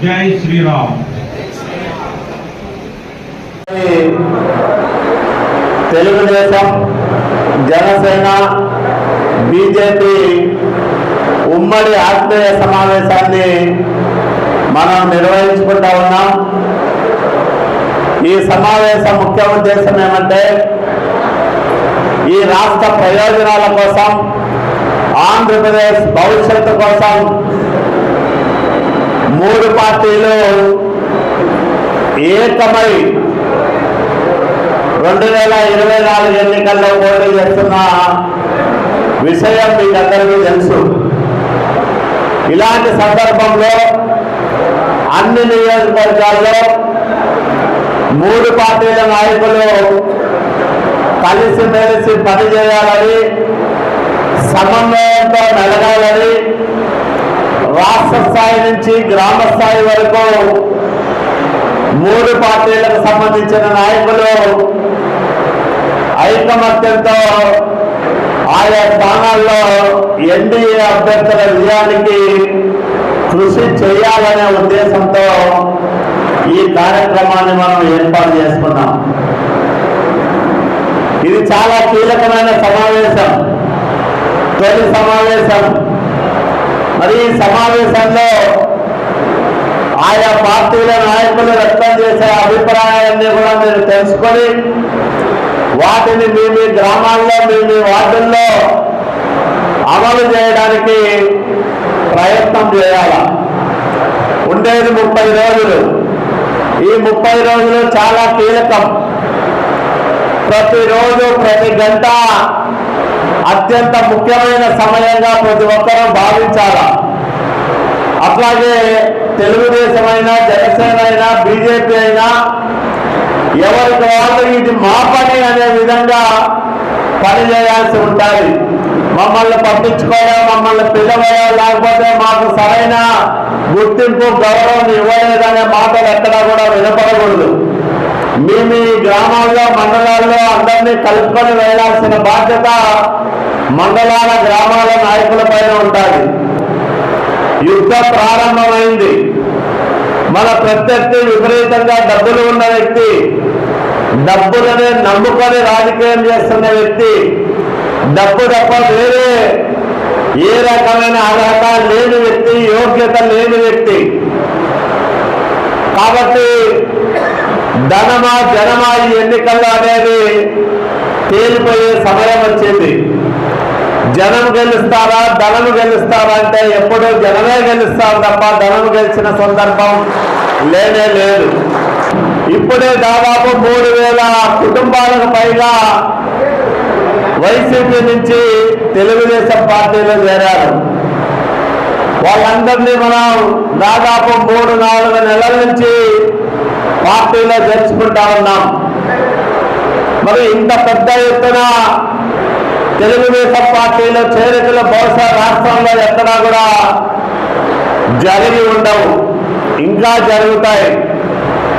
జై శ్రీరామ్. తెలుగుదేశం జనసేన బీజేపీ ఉమ్మడి ఆత్మీయ సమావేశాన్ని మనం నిర్వహించుకుంటా ఉన్నాం. ఈ సమావేశం ముఖ్య ఉద్దేశం ఏమంటే ఈ రాష్ట్ర ప్రయోజనాల కోసం ఆంధ్రప్రదేశ్ భవిష్యత్తు కోసం మూడు పార్టీలు ఏకమై రెండు వేల ఇరవై నాలుగు ఎన్నికల్లో పోటీ చేస్తున్న విషయం మీకందరికీ తెలుసు. ఇలాంటి సందర్భంలో అన్ని నియోజకవర్గాల్లో మూడు పార్టీల నాయకులు కలిసిమెలిసి పనిచేయాలని సమన్వయంతో మెలగాలని రాష్ట్ర స్థాయి నుంచి గ్రామ స్థాయి వరకు మూడు పార్టీలకు సంబంధించిన నాయకులు ఐకమత్యంతో ఆయా స్థానాల్లో ఎన్డీఏ అభ్యర్థుల విజయానికి కృషి చేయాలనే ఉద్దేశంతో ఈ కార్యక్రమాన్ని మనం ఏర్పాటు చేసుకున్నాం. ఇది చాలా కీలకమైన సమావేశం. తొలి సమావేశం. మరి సమావేశంలో ఆయా పార్టీల నాయకులు వ్యక్తం చేసే అభిప్రాయాన్ని కూడా మీరు తెలుసుకొని వాటిని మీ మీ గ్రామాల్లో మీ మీ వార్డుల్లో అమలు చేయడానికి ప్రయత్నం చేయాల. ఉండేది ముప్పై రోజులు. ఈ ముప్పై రోజులు చాలా కీలకం. ప్రతిరోజు ప్రతి గంట అత్యంత ముఖ్యమైన సమయంగా ప్రతి ఒక్కరూ భావించాలా? అట్లాగే తెలుగుదేశం అయినా జనసేన అయినా బీజేపీ అయినా ఎవరికి వాళ్ళు ఇది మా పని అనే విధంగా పని చేయాల్సి ఉంటుంది మమ్మల్ని పంపించుకోవడం మమ్మల్ని పిలవడం లేకపోతే మాకు సరైన గుర్తింపు గౌరవం ఇవ్వలేదనే మాటలు ఎక్కడా కూడా వినపడకూడదు. మేము ఈ గ్రామాల్లో మండలాల్లో అందరినీ కలుపుకొని వెళ్ళాల్సిన బాధ్యత మండలాల గ్రామాల నాయకుల పైన ఉంటుంది యుద్ధం ప్రారంభమైంది. మన ప్రత్యర్థి విపరీతంగా డబ్బులు ఉన్న వ్యక్తి డబ్బులనే నమ్ముకొని రాజకీయం చేస్తున్న వ్యక్తి డబ్బు తప్ప వేరే ఏ రకమైన అర్హత లేని వ్యక్తి యోగ్యత లేని వ్యక్తి కాబట్టి ధనమా జనమా ఈ ఎన్నికల్లో అనేది తేలిపోయే సమయం వచ్చింది. జనం గెలుస్తారా ధనము గెలుస్తారా అంటే ఎప్పుడూ జనమే గెలుస్తారు తప్ప ధనము గెలిచిన సందర్భం లేనే లేదు. ఇప్పుడే దాదాపు మూడు వేల కుటుంబాలకు పైగా వైసీపీ నుంచి తెలుగుదేశం పార్టీలో చేరారు. వాళ్ళందరినీ మనం దాదాపు మూడు నాలుగు నెలల నుంచి పార్టీలో చేర్చుకుంటా ఉన్నాం మరి ఇంత పెద్ద ఎత్తున తెలుగుదేశం పార్టీలో చేరికలు బహుశా రాష్ట్రంలో ఎక్కడా కూడా జరిగి ఉండవు. ఇంకా జరుగుతాయి.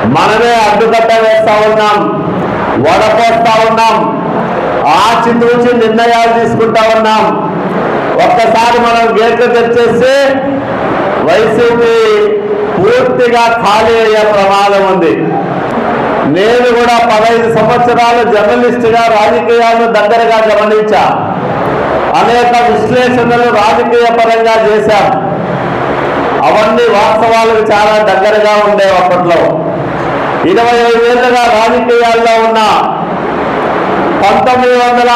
మనమే అడ్డుకట్ట వేస్తా ఉన్నాం. వడపోస్తా ఉన్నాం. ఆచితూచి నిర్ణయాలు తీసుకుంటా ఉన్నాం. ఒక్కసారి మనం గేట్లు తెచ్చేస్తే వైసీపీ పూర్తిగా ఖాళీ అయ్యే ప్రమాదం ఉంది. నేను కూడా పదహైదు సంవత్సరాలు జర్నలిస్టుగా రాజకీయాలను దగ్గరగా గమనించా. అనేక విశ్లేషణలు రాజకీయ పరంగా చేశాం. అవన్నీ వాస్తవాలకు చాలా దగ్గరగా ఉండేవి అప్పట్లో. ఇరవై ఐదేళ్ళుగా రాజకీయాల్లో ఉన్న పంతొమ్మిది వందల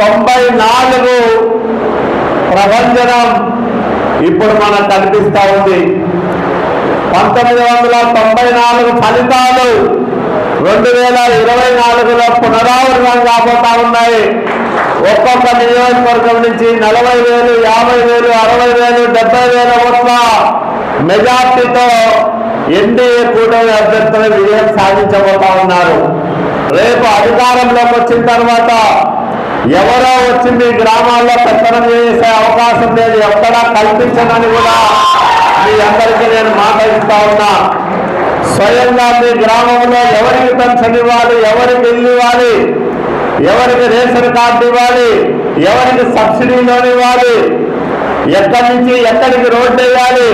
తొంభై నాలుగు ప్రభంజనం ఇప్పుడు మనకు కనిపిస్తా ఉంది. పంతొమ్మిది వందల తొంభై నాలుగు ఫలితాలు రెండు వేల ఇరవై నాలుగులో పునరావృతం కాబోతా ఉన్నాయి. ఒక్కొక్క నియోజకవర్గం నుంచి నలభై వేలు యాభై వేలు అరవై వేలు డెబ్బై వేల ఓట్ల మెజార్టీతో ఎన్డీఏ కూటమి అభ్యర్థులు విజయం సాధించబోతా ఉన్నారు. రేపు అధికారంలోకి వచ్చిన తర్వాత ఎవరో వచ్చి మీ గ్రామాల్లో పెత్తనం చేసే అవకాశం లేదు. ఎక్కడా కల్పించనని కూడా మీ అందరికీ నేను మాట ఇస్తా ఉన్నా. స్వయంగా మీ గ్రామంలో ఎవరికి పెన్షన్ ఇవ్వాలి ఎవరికి ఇల్లు ఇవ్వాలి ఎవరికి రేషన్ కార్డు ఇవ్వాలి ఎవరికి సబ్సిడీ లోన్ ఇవ్వాలి ఎక్కడి నుంచి ఎక్కడికి రోడ్డు వేయాలి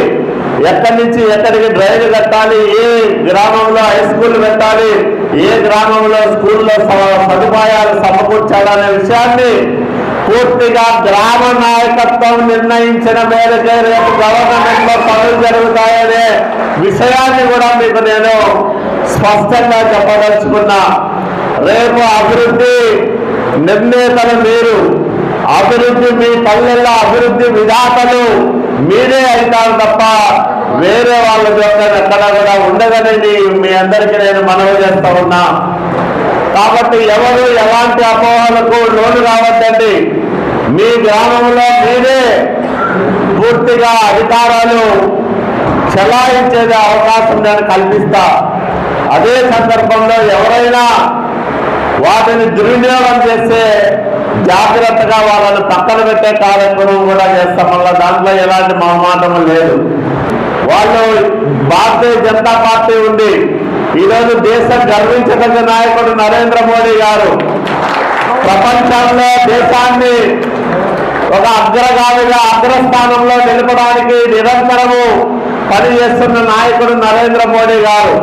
ఎక్కడి నుంచి ఎక్కడికి డ్రైవ్ కట్టాలి ఏ గ్రామంలో హై స్కూల్ పెట్టాలి ఏ గ్రామంలో స్కూల్లో స- సదుపాయాలు సమకూర్చాలనే విషయాన్ని పూర్తిగా గ్రామ నాయకత్వం నిర్ణయించిన మేరకే రేపు గవర్నమెంట్లో పనులు జరుగుతాయనే విషయాన్ని కూడా మీకు నేను స్పష్టంగా చెప్పదలుచుకున్నా. రేపు అభివృద్ధి నిర్ణేతలు మీరు. అభివృద్ధి మీ పల్లెల్లో అభివృద్ధి విధాతలు మీరే అవుతారు తప్ప వేరే వాళ్ళ యొక్క ఎక్కడ కూడా ఉండదనండి మీ అందరికీ నేను మనవి చేస్తా ఉన్నా. కాబట్టి ఎవరు ఎలాంటి అపోహలకు లోను కావద్దండి మీ గ్రామంలో మీరే పూర్తిగా అధికారాలు చెలాయించేది అవకాశం నేను కల్పిస్తా. అదే సందర్భంలో ఎవరైనా వాటిని దుర్వినియోగం చేస్తే జాగ్రత్తగా వాళ్ళని పక్కన పెట్టే కార్యక్రమం కూడా చేస్తాం. వల్ల దాంట్లో ఎలాంటి మొహమాటం లేదు. వాళ్ళు భారతీయ జనతా పార్టీ ఉంది. ఈరోజు దేశం గర్వించదగ్గ నాయకుడు నరేంద్ర మోడీ గారు. ప్రపంచంలో దేశాన్ని ఒక అగ్రగామిగా అగ్రస్థానంలో నిలపడానికి నిరంతరము పనిచేస్తున్న నాయకుడు నరేంద్ర మోడీ గారు.